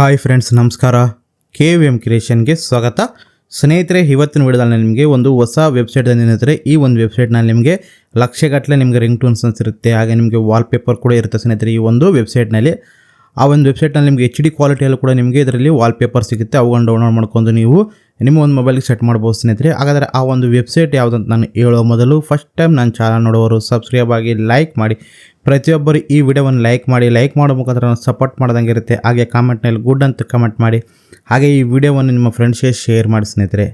Hi friends ನಮಸ್ಕಾರ. K V M ಕ್ರಿಯೇಷನ್ಗೆ ಸ್ವಾಗತ. ಸ್ನೇಹಿತರೆ, ಇವತ್ತಿನ ವಿಡಿಯೋದಲ್ಲಿ ನಿಮಗೆ ಒಂದು ಹೊಸ ವೆಬ್ಸೈಟ್ ಏನಿದ್ರೆ ಈ ಒಂದು ವೆಬ್ಸೈಟ್ನಲ್ಲಿ ನಿಮಗೆ ಲಕ್ಷಗಟ್ಟಲೆ ನಿಮಗೆ ರಿಂಗ್ ಟೂನ್ಸ್ ಇರುತ್ತೆ. ಹಾಗೆ ನಿಮಗೆ ವಾಲ್ಪೇಪರ್ ಕೂಡ ಇರುತ್ತೆ ಸ್ನೇಹಿತರೆ ಈ ಒಂದು ವೆಬ್ಸೈಟ್ನಲ್ಲಿ ಆ ಒಂದು ವೆಬ್ಸೈಟ್ನಲ್ಲಿ ನಿಮಗೆ ಎಚ್ ಡಿ ಕ್ವಾಲಿಟಿಯಲ್ಲೂ ಕೂಡ ನಿಮಗೆ ಇದರಲ್ಲಿ ವಾಲ್ಪೇಪರ್ ಸಿಗುತ್ತೆ. ಅವುಗಳನ್ನು ಡೌನ್ಲೋಡ್ ಮಾಡ್ಕೊಂಡು ನೀವು ನಿಮ್ಮ ಒಂದು ಮೊಬೈಲ್ಗೆ ಸೆಟ್ ಮಾಡ್ಬೋದು ಸ್ನೇಹಿತರೆ. ಹಾಗಾದರೆ ಆ ಒಂದು ವೆಬ್ಸೈಟ್ ಯಾವುದಂತ ನಾನು ಹೇಳೋ ಮೊದಲು ಫಸ್ಟ್ ಟೈಮ್ ನನ್ನ ಚಾನಲ್ ನೋಡೋರು ಸಬ್ಸ್ಕ್ರೈಬ್ ಆಗಿ ಲೈಕ್ ಮಾಡಿ. ಪ್ರತಿಯೊಬ್ಬರು ಈ ವಿಡಿಯೋವನ್ನು ಲೈಕ್ ಮಾಡಿ. ಲೈಕ್ ಮಾಡೋ ಮುಖಾಂತರ ಸಪೋರ್ಟ್ ಮಾಡ್ದಂಗೆ ಇರುತ್ತೆ. ಹಾಗೆ ಕಾಮೆಂಟ್ನಲ್ಲಿ ಗುಡ್ ಅಂತ ಕಮೆಂಟ್ ಮಾಡಿ. ಹಾಗೆ ಈ ವಿಡಿಯೋವನ್ನು ನಿಮ್ಮ ಫ್ರೆಂಡ್ಸ್ಗೆ ಶೇರ್ ಮಾಡಿ ಸ್ನೇಹಿತರೆ.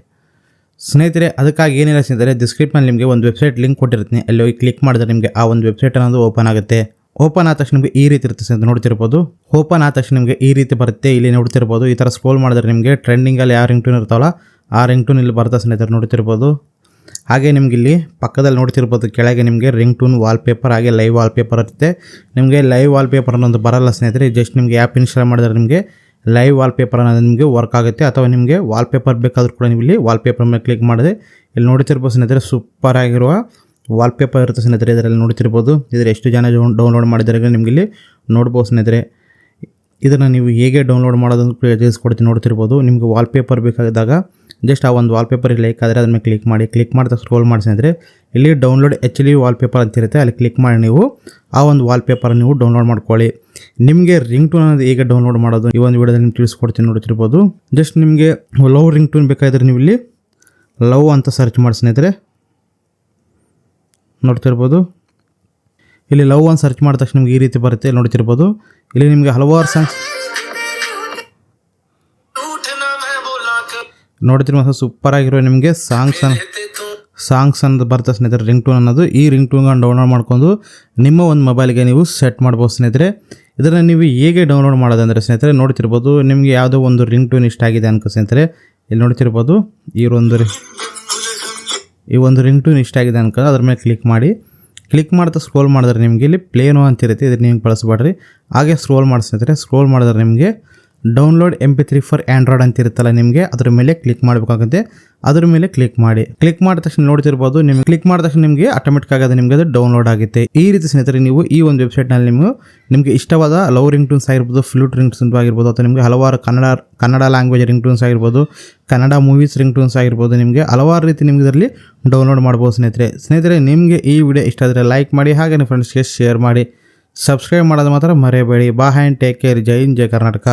ಸ್ನೇಹಿತರೆ, ಅದಕ್ಕಾಗಿ ಏನಿಲ್ಲ ಸ್ನೇಹಿತರೆ ಡಿಸ್ಕ್ರಿಪ್ಷನಲ್ಲಿ ನಿಮಗೆ ಒಂದು ವೆಬ್ಸೈಟ್ ಲಿಂಕ್ ಕೊಟ್ಟಿರ್ತೀನಿ. ಅಲ್ಲಿ ಹೋಗಿ ಕ್ಲಿಕ್ ಮಾಡಿದ್ರೆ ನಿಮಗೆ ಆ ಒಂದು ವೆಬ್ಸೈಟ್ ಅನ್ನೋದು ಓಪನ್ ಆಗುತ್ತೆ. ಓಪನ್ ಆದ ತಕ್ಷಣ ನಿಮಗೆ ಈ ರೀತಿ ಇರುತ್ತೆ ಅಂತ ನೋಡ್ತಿರ್ಬೋದು. ಓಪನ್ ಆದ ತಕ್ಷಣ ನಿಮಗೆ ಈ ರೀತಿ ಬರುತ್ತೆ. ಇಲ್ಲಿ ನೋಡ್ತಿರ್ಬೋದು. ಈ ಥರ ಸ್ಕ್ರೋಲ್ ಮಾಡಿದ್ರೆ ನಿಮಗೆ ಟ್ರೆಂಡಿಂಗಲ್ಲಿ ಯಾವ ರಿಂಗ್ ಟೂನ್ ಇರ್ತಾವಲ್ಲ, ಆ ರಿಂಗ್ ಟೂನ್ ಇಲ್ಲಿ ಬರ್ತಾ ಸ್ನೇಹಿತರೆ ನೋಡ್ತಿರ್ಬೋದು. ಹಾಗೆ ನಿಮ್ಗೆ ಇಲ್ಲಿ ಪಕ್ಕದಲ್ಲಿ ನೋಡ್ತಿರ್ಬೋದು, ಕೆಳಗೆ ನಿಮಗೆ ರಿಂಗ್ ಟೂನ್ ವಾಲ್ಪೇಪರ್ ಹಾಗೆ ಲೈವ್ ವಾಲ್ಪೇಪರ್ ಇರುತ್ತೆ. ನಿಮಗೆ ಲೈವ್ ವಾಲ್ಪೇಪರ್ ಅನ್ನೋದು ಬರಲ್ಲ ಸ್ನೇಹಿತರೆ. ಜಸ್ಟ್ ನಿಮಗೆ ಆ್ಯಪ್ ಇನ್ಸ್ಟಾಲ್ ಮಾಡಿದ್ರೆ ನಿಮಗೆ ಲೈವ್ ವಾಲ್ಪೇಪರ್ ಅನ್ನೋದು ನಿಮಗೆ ವರ್ಕ್ ಆಗುತ್ತೆ. ಅಥವಾ ನಿಮಗೆ ವಾಲ್ಪೇಪರ್ ಬೇಕಾದರೂ ಕೂಡ ನೀವು ಇಲ್ಲಿ ವಾಲ್ಪೇಪರ್ ಮೇಲೆ ಕ್ಲಿಕ್ ಮಾಡಿದೆ ಇಲ್ಲಿ ನೋಡ್ತಿರ್ಬೋದು ಸ್ನೇಹಿತರೆ ಸೂಪರ್ ಆಗಿರುವ ವಾಲ್ಪೇಪರ್ ಇರುತ್ತೆ ಸ್ನೇಹಿತರೆ, ಇದರಲ್ಲಿ ನೋಡ್ತಿರ್ಬೋದು. ಇದರ ಎಷ್ಟು ಜನ ಡೌನ್ಲೋಡ್ ಮಾಡಿದ್ದಾರೆ ನಿಮಗೆ ಇಲ್ಲಿ ನೋಡ್ಬೋದು ಸ್ನೇಹಿತರೆ. ಇದನ್ನು ನೀವು ಹೇಗೆ ಡೌನ್ಲೋಡ್ ಮಾಡೋದನ್ನು ತಿಳಿಸ್ಕೊಡ್ತೀನಿ ನೋಡ್ತಿರ್ಬೋದು. ನಿಮಗೆ ವಾಲ್ಪೇಪರ್ ಬೇಕಾದಾಗ ಜಸ್ಟ್ ಆ ಒಂದು ವಾಲ್ಪೇಪರ್ ಲೈಕ್ ಆದರೆ ಅದನ್ನು ಕ್ಲಿಕ್ ಮಾಡಿ ಕ್ಲಿಕ್ ಮಾಡಿದ ಸ್ಕ್ರೋಲ್ ಮಾಡಿಸಿದ್ರೆ ಇಲ್ಲಿ ಡೌನ್ಲೋಡ್ ಎಚ್ ಡಿ ವಾಲ್ಪೇಪರ್ ಅಂತ ಇರುತ್ತೆ ಅಲ್ಲಿ ಕ್ಲಿಕ್ ಮಾಡಿ ನೀವು ಆ ಒಂದು ವಾಲ್ಪೇಪರ್ ನೀವು ಡೌನ್ಲೋಡ್ ಮಾಡ್ಕೊಳ್ಳಿ. ನಿಮಗೆ ರಿಂಗ್ ಟೂನ್ ಅನ್ನೋದು ಹೇಗೆ ಡೌನ್ಲೋಡ್ ಮಾಡೋದು ಈ ಒಂದು ವಿಡಿಯೋದಲ್ಲಿ ನಿಮ್ಗೆ ತಿಳಿಸ್ಕೊಡ್ತೀನಿ ನೋಡ್ತಿರ್ಬೋದು. ಜಸ್ಟ್ ನಿಮಗೆ ಲವ್ ರಿಂಗ್ ಟೂನ್ ಬೇಕಾದ್ರೆ ನೀವು ಇಲ್ಲಿ ಲವ್ ಅಂತ ಸರ್ಚ್ ಮಾಡಿ ಸ್ನೇಹಿತರೆ. ನೋಡ್ತಿರ್ಬೋದು. ಇಲ್ಲಿ ಲವ್ ಅಂತ ಸರ್ಚ್ ಮಾಡಿದ ತಕ್ಷಣ ನಿಮ್ಗೆ ಈ ರೀತಿ ಬರುತ್ತೆ, ನೋಡ್ತಿರ್ಬೋದು. ಇಲ್ಲಿ ನಿಮಗೆ ಹಲವಾರು ಸಾಂಗ್ಸ್ ನೋಡ್ತಿರೋ ಸೂಪರ್ ಆಗಿರೋ ನಿಮಗೆ ಸಾಂಗ್ಸ್ ಸಾಂಗ್ಸ್ ಅನ್ನೋದು ಬರ್ತದೆ ಸ್ನೇಹಿತರೆ ರಿಂಗ್ ಟೂನ್ ಅನ್ನೋದು. ಈ ರಿಂಗ್ ಟೂನ್ ಡೌನ್ಲೋಡ್ ಮಾಡ್ಕೊಂಡು ನಿಮ್ಮ ಒಂದು ಮೊಬೈಲ್ಗೆ ನೀವು ಸೆಟ್ ಮಾಡ್ಬೋದು ಸ್ನೇಹಿತರೆ. ಇದನ್ನು ನೀವು ಹೇಗೆ ಡೌನ್ಲೋಡ್ ಮಾಡೋದಂದರೆ ಸ್ನೇಹಿತರೆ, ನೋಡ್ತಿರ್ಬೋದು. ನಿಮಗೆ ಯಾವುದೋ ಒಂದು ರಿಂಗ್ ಟೂನ್ ಇಷ್ಟ ಆಗಿದೆ ಅನ್ಕೋ ಸ್ನೇಹಿತರೆ. ಇಲ್ಲಿ ನೋಡ್ತಿರ್ಬೋದು, ಈ ಒಂದು ಈ ಒಂದು ರಿಂಗ್ ಟೂನ್ ಇಷ್ಟ ಆಗಿದೆ ಅನ್ಕೊಂಡು ಅದ್ರ ಮೇಲೆ ಕ್ಲಿಕ್ ಮಾಡಿ. ಕ್ಲಿಕ್ ಮಾಡ್ತಾ ಸ್ಕ್ರೋಲ್ ಮಾಡಿದ್ರೆ ನಿಮಗೆ ಇಲ್ಲಿ ಪ್ಲೇನು ಅಂತ ಇರುತ್ತೆ. ಇದನ್ನು ನೀವು ಬಳಸಬೇಡ್ರಿ. ಹಾಗೆ ಸ್ಕ್ರೋಲ್ ಮಾಡಿ ಸ್ನೇಹಿತರೆ ಸ್ಕ್ರೋಲ್ ಮಾಡಿದ್ರೆ ನಿಮಗೆ download M P three for Android ಅಂತ ಇರುತ್ತಲ್ಲ ನಿಮಗೆ, ಅದ್ರ ಮೇಲೆ ಕ್ಲಿಕ್ ಮಾಡಬೇಕಾಗುತ್ತೆ. ಅದ್ರ ಮೇಲೆ ಕ್ಲಿಕ್ ಮಾಡಿ. ಕ್ಲಿಕ್ ಮಾಡಿದ ತಕ್ಷಣ ನೋಡ್ತಿರ್ಬೋದು ನಿಮ್ಗೆ ಕ್ಲಿಕ್ ಮಾಡಿದ ತಕ್ಷಣ ನಿಮಗೆ ಆಟೋಮೆಟಿಕ್ ಆಗೋದು ನಿಮಗೆ ಅದು ಡೌನ್ಲೋಡ್ ಆಗುತ್ತೆ. ಈ ರೀತಿ ಸ್ನೇಹಿತರೆ, ನೀವು ಈ ಒಂದು ವೆಬ್ಸೈಟ್ನಲ್ಲಿ ನೀವು ನಿಮಗೆ ಇಷ್ಟವಾದ ಲವ್ ರಿಂಗ್ ಟೂನ್ಸ್ ಆಗಿರ್ಬೋದು ಫ್ಲೂಟ್ ರಿಂಗ್ ಟೂನ್ಸ್ ಆಗಿರ್ಬೋದು, ಅಥವಾ ನಿಮಗೆ ಹಲವಾರು ಕನ್ನಡ ಕನ್ನಡ ಲ್ಯಾಂಗ್ವೇಜ್ ರಿಂಗ್ ಟೂನ್ಸ್ ಆಗಿರ್ಬೋದು, ಕನ್ನಡ ಮೂವೀಸ್ ರಿಂಗ್ ಟೂನ್ಸ್ ಆಗಿರ್ಬೋದು, ನಿಮಗೆ ಹಲವಾರು ರೀತಿ ನಿಮಗೆ ಇದರಲ್ಲಿ ಡೌನ್ಲೋಡ್ ಮಾಡ್ಬೋದು ಸ್ನೇಹಿತರೆ. ಸ್ನೇಹಿತರೆ, ನಿಮಗೆ ಈ ವಿಡಿಯೋ ಇಷ್ಟ ಆದರೆ ಲೈಕ್ ಮಾಡಿ ಹಾಗೆ ನಿಮ್ಮ ಫ್ರೆಂಡ್ಸ್ಗೆ ಶೇರ್ ಮಾಡಿ. ಸಬ್ಸ್ಕ್ರೈಬ್ ಮಾಡೋದು ಮಾತ್ರ ಮರೆಯಬೇಡಿ. ಬಾ ಹ್ಯಾಂಡ್ ಟೇಕ್ ಕೇರ್ ಜೈ ಹಿಂದ್, ಜೈ ಕರ್ನಾಟಕ.